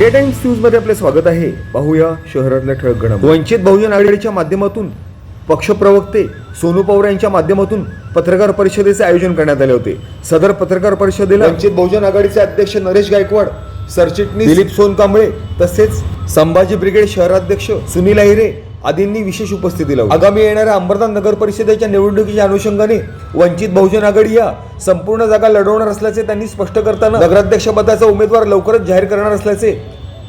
India times न्यूजमध्ये आपले स्वागत आहे. पाहूया शहरातल्या ठळक घडामोडी. वंचित बहुजन आघाडीच्या माध्यमातून पक्षप्रवक्ते सोनू पवार यांच्या माध्यमातून पत्रकार परिषदेचे आयोजन करण्यात आले होते. सदर पत्रकार परिषदेला वंचित बहुजन आघाडीचे अध्यक्ष नरेश गायकवाड सरचिटणीस दिलीप सोनकांबळे तसेच संभाजी ब्रिगेड शहराध्यक्ष सुनील अहिरे आदींनी विशेष उपस्थिती लावली. आगामी येणाऱ्या अंबरनाथ नगर परिषदेच्या निवडणुकीच्या अनुषंगाने वंचित बहुजन आघाडी या संपूर्ण जागा लढवणार असल्याचे त्यांनी स्पष्ट करताना नगराध्यक्षपदाचा उमेदवार लवकरच जाहीर करणार असल्याचे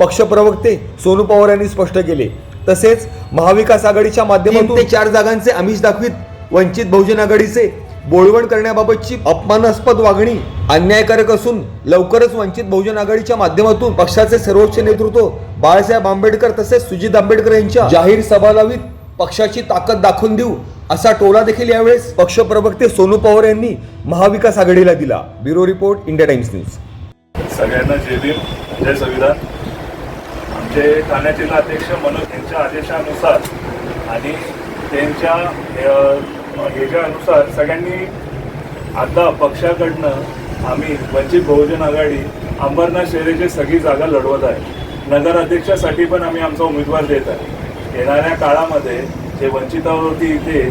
पक्षप्रवक्ते सोनू पवार यांनी स्पष्ट केले. तसेच महाविकास आघाडीच्या माध्यमातून ते चार जागांचे आमिष दाखवित. वंचित बहुजन आघाडीचे बोळवण करण्याबाबतची अपमानास्पद वागणी अन्यायकारक असून लवकरच वंचित बहुजन आघाडीच्या माध्यमातून पक्षाचे सर्वोच्च नेतृत्व बाळासाहेब आंबेडकर तसेच सुजित आंबेडकर यांच्या जाहीर सभा लावीत पक्षाची ताकद दाखवून देऊ असा टोला देखील यावेळेस पक्षप्रवक्ते सोनू पवार यांनी महाविकास आघाडीला दिला. Bureau report India Times news. सगळ्यांना जय भीम जय संविधान. जे ठाणे जिल्हा अध्यक्ष मनोज यांच्या आदेशानुसार आणि त्यांच्या ह्याच्यानुसार सगळ्यांनी आता पक्षाकडनं आम्ही वंचित बहुजन आघाडी अंबरनाथ शहराची सगळी जागा लढवत आहे. नगराध्यक्षासाठी पण आम्ही आमचा उमेदवार देत आहे. येणाऱ्या काळामध्ये जे वंचितावरती इथे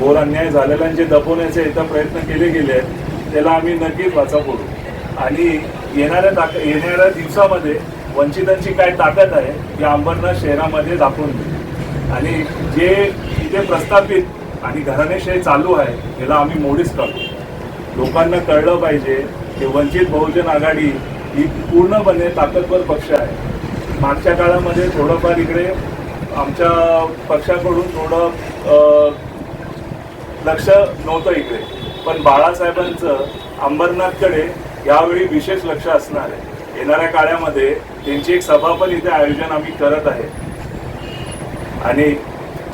घोर अन्याय झालेला आणि जे दबवण्याचे इथं प्रयत्न केले गेले आहेत त्याला आम्ही नक्कीच वाचा करू आणि येणाऱ्या ताक येणाऱ्या दिवसामध्ये वंचितांची काय ताकद आहे ती अंबरनाथ शहरामध्ये दाखवून दिली आणि जे इथे प्रस्थापित आणि घराणेशाही चालू आहे याला आम्ही मोडीच काढू लोकांना कळलं पाहिजे की वंचित बहुजन आघाडी ही पूर्णपणे ताकदवर पक्ष आहे. मागच्या काळामध्ये थोडंफार इकडे आमच्या पक्षाकडून थोडं लक्ष नव्हतं इकडे. पण बाळासाहेबांचं अंबरनाथकडे यावेळी विशेष लक्ष असणार आहे. येणाऱ्या काळामध्ये त्यांची एक सभा पण इथे आयोजन आम्ही करत आहे. आणि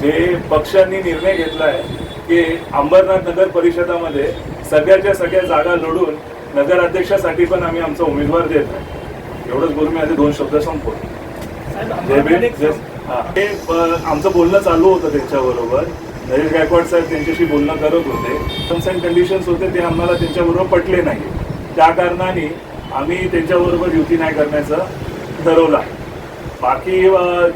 जे पक्षांनी निर्णय घेतला आहे की अंबरनाथ नगर परिषदामध्ये सगळ्याच्या सगळ्या जागा लढून नगर अध्यक्षासाठी पण आम्ही आमचा उमेदवार देत आहे. एवढंच बोलून मी माझे दोन शब्द संपवतो. जय- हा. आमचं बोलणं चालू होतं त्यांच्याबरोबर. नरेश गायकवाड साहेब त्यांच्याशी बोलणं करत होते. टर्म्स अँड कंडिशन्स होते ते आम्हाला त्यांच्याबरोबर पटले नाही. त्या कारणाने आम्ही त्यांच्याबरोबर युती नाही करण्याचं ठरवलं आहे. बाकी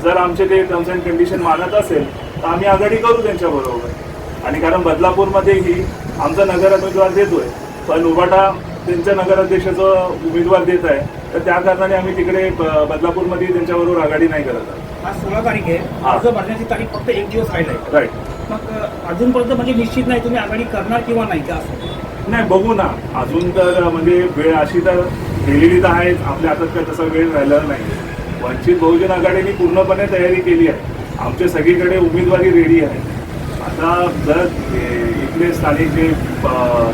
जर आमचे ते टर्म्स अँड कंडिशन मानत असेल तर आम्ही आघाडी करू त्यांच्याबरोबर आणि कारण बदलापूरमध्येही आमचा नगर उमेदवार देतोय पण उबाटा त्यांच्या नगराध्यक्षाचं उमेदवार देत आहे तर त्या कारणाने आम्ही तिकडे बदलापूरमध्ये त्यांच्याबरोबर आघाडी नाही करत आहोत. आज सोळा तारीख आहे. अर्ज भरण्याची तारीख फक्त एक दिवस राहिला आहे राईट मग अजूनपर्यंत म्हणजे निश्चित नाही तुम्ही आघाडी करणार किंवा नाही का असं? नाही बघू ना. अजून तर म्हणजे वेळ अशी तर गेलेली तर आहेच आपल्या हातात काय तसा वेळ राहिलेला नाही. वंचित बहुजन आघाडीने पूर्णपणे तयारी केली आहे. आमच्या सगळीकडे उमेदवारी रेडी आहे. आता जर इथले स्थानिक जे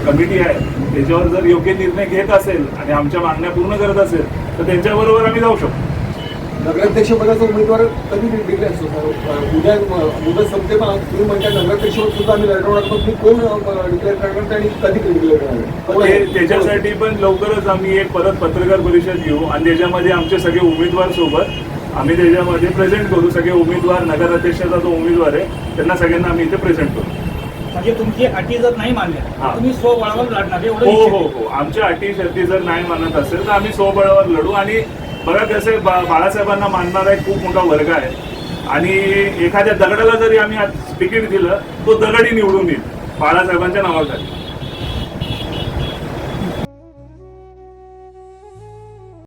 कमिटी आहे त्याच्यावर जर योग्य निर्णय घेत असेल आणि आमच्या मागण्या पूर्ण करत असेल तर त्यांच्याबरोबर आम्ही जाऊ शकतो. नगराध्यक्ष पदाचा उमेदवार कधी डिक्लेअर असतो सर उद्या मुदत संपते पण तुम्ही म्हणता नगराध्यक्षपद सुद्धा आम्ही लढवणार पण तुम्ही कोण डिक्लेअर करणार आणि कधी डिक्लेअर करणार कोण आहे? ते- त्याच्यासाठी पण लवकरच आम्ही एक परत पत्रकार परिषद घेऊ आणि त्याच्यामध्ये आमचे सगळे उमेदवार सोबत आम्ही त्याच्यामध्ये प्रेझेंट करू सगळे उमेदवार नगराध्यक्षाचा जो उमेदवार आहे त्यांना सगळ्यांना आम्ही इथे प्रेझेंट करू म्हणजे तुमची अटी जर नाही मानल्या हा. तुम्ही स्वबळावर लढणार हो हो. हो आमच्या अटी शर्ती जर नाही मानत असेल तर आम्ही स्वबळावर लढू आणि बघा कसे बा बाळासाहेबांना मानणारा एक खूप मोठा वर्ग आहे. आणि एखाद्या दगडाला जरी आम्ही तिकीट दिलं तो दगडी निवडून येईल बाळासाहेबांच्या नावासाठी